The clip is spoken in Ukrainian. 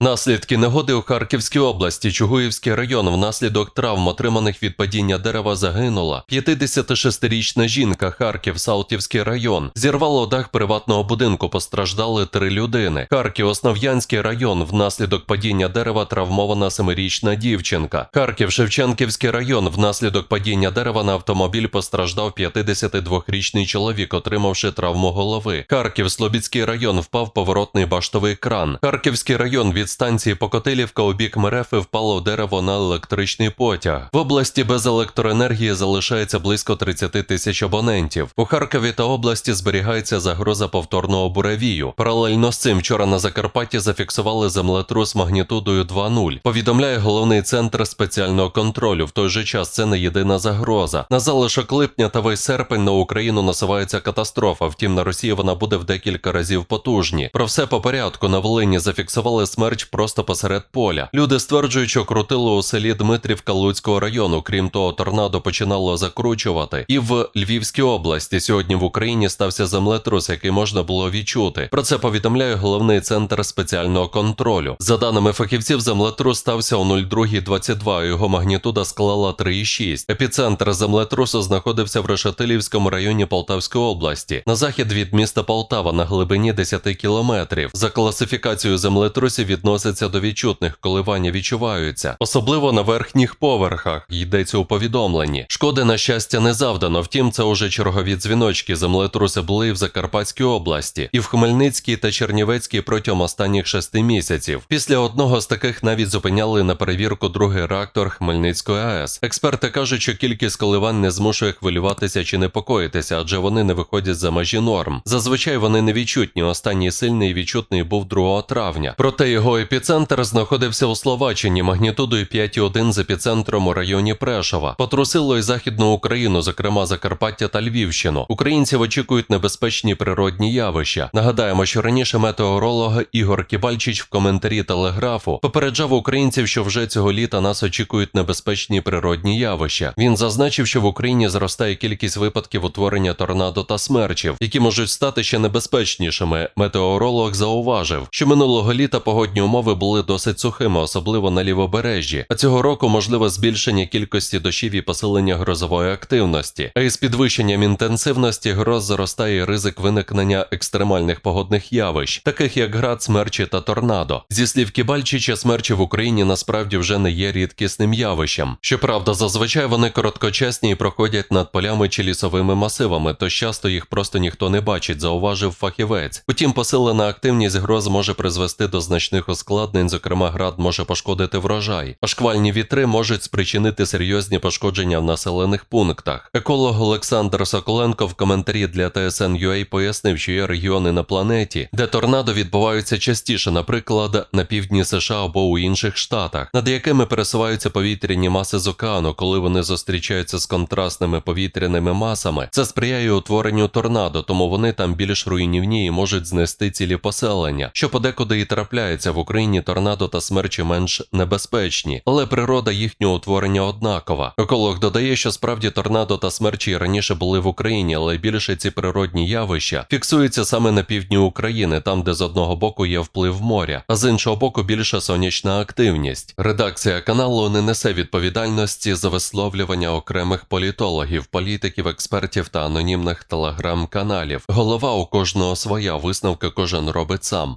Наслідки негоди у Харківській області, Чугуївський район, внаслідок травм, отриманих від падіння дерева, загинула. 56-річна жінка, Харків, Салтівський район. Зірвало дах приватного будинку, постраждали три людини. Харків, Основ'янський район, внаслідок падіння дерева травмована семирічна дівчинка. Харків, Шевченківський район, внаслідок падіння дерева на автомобіль постраждав 52-річний чоловік, отримавши травму голови. Харків, Слобідський район, впав поворотний баштовий кран. Харківський район від станції Покотилівка у бік Мерефи впало дерево на електричний потяг. В області без електроенергії залишається близько 30 тисяч абонентів. У Харкові та області зберігається загроза повторного буревію. Паралельно з цим вчора на Закарпатті зафіксували землетрус магнітудою 2.0. Повідомляє головний центр спеціального контролю. В той же час це не єдина загроза. На залишок липня та весь серпень на Україну насувається катастрофа. Втім, на Росії вона буде в декілька разів потужні. Про все по порядку на Волині зафіксували смерч просто посеред поля. Люди стверджують, що крутило у селі Дмитрівка Луцького району. Крім того, торнадо починало закручувати. І в Львівській області сьогодні в Україні стався землетрус, який можна було відчути. Про це повідомляє головний центр спеціального контролю. За даними фахівців, землетрус стався о 02.22, а Його магнітуда склала 3,6. Епіцентр землетрусу знаходився в Решетилівському районі Полтавської області, на захід від міста Полтава на глибині 10 кілометрів. За класифікацією землетрусів відноситься до відчутних коливання відчуваються, особливо на верхніх поверхах. Йдеться у повідомленні. Шкоди на щастя не завдано. Втім, це уже чергові дзвіночки. Землетруси були в Закарпатській області, і в Хмельницькій та Чернівецькій протягом останніх шести місяців. Після одного з таких навіть зупиняли на перевірку другий реактор Хмельницької АЕС. Експерти кажуть, що кількість коливань не змушує хвилюватися чи непокоїтися, адже вони не виходять за межі норм. Зазвичай вони невідчутні. Останній сильний відчутний був 2 травня. Проте його епіцентр знаходився у Словаччині магнітудою 5,1 з епіцентром у районі Прешова. Потрусило і західну Україну, зокрема Закарпаття та Львівщину. Українців очікують небезпечні природні явища. Нагадаємо, що раніше метеоролог Ігор Кібальчич в коментарі телеграфу попереджав українців, що вже цього літа нас очікують небезпечні природні явища. Він зазначив, що в Україні зростає кількість випадків утворення торнадо та смерчів, які можуть стати ще небезпечнішими. Метеоролог зауважив, що минулого літа погодні умови були досить сухими, особливо на лівобережжі. А цього року можливе збільшення кількості дощів і посилення грозової активності. А із підвищенням інтенсивності гроз зростає ризик виникнення екстремальних погодних явищ, таких як град, смерчі та торнадо. Зі слів Кібальчича, смерчі в Україні насправді вже не є рідкісним явищем. Щоправда, зазвичай вони короткочасні і проходять над полями чи лісовими масивами, тож часто їх просто ніхто не бачить, зауважив фахівець. Утім, посилена активність гроз може призвести до значних ускладнень, зокрема, град може пошкодити врожай, а шквальні вітри можуть спричинити серйозні пошкодження в населених пунктах. Еколог Олександр Соколенко в коментарі для TSN.ua пояснив, що є регіони на планеті, де торнадо відбуваються частіше, наприклад, на півдні США або у інших штатах, над якими пересуваються повітряні маси з океану, коли вони зустрічаються з контрастними повітряними масами. Це сприяє утворенню торнадо, тому вони там більш руйнівні і можуть знести цілі поселення, що подекуди і трапляється в Україні торнадо та смерчі менш небезпечні, але природа їхнього утворення однакова. Еколог додає, що справді торнадо та смерчі раніше були в Україні, але більше ці природні явища фіксуються саме на півдні України, там де з одного боку є вплив моря, а з іншого боку більша сонячна активність. Редакція каналу не несе відповідальності за висловлювання окремих політологів, політиків, експертів та анонімних телеграм-каналів. Голова у кожного своя висновки кожен робить сам.